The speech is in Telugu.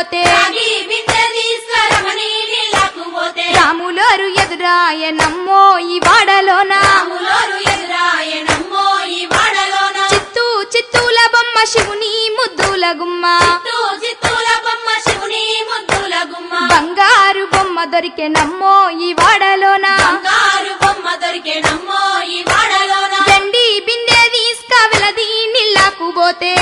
పోతే రాములోరు ఎదురాయనమ్మో ఈ వాడలోనా. చిత్తూ చిత్తూల బొమ్మ శివుని ముద్దుల గుమ్మ. బంగారు బొమ్మ దొరికెనమ్మో ఈ వాడలోనా. వెండి బిందే తీసుక వెలది నీళ్ళకు పోతే.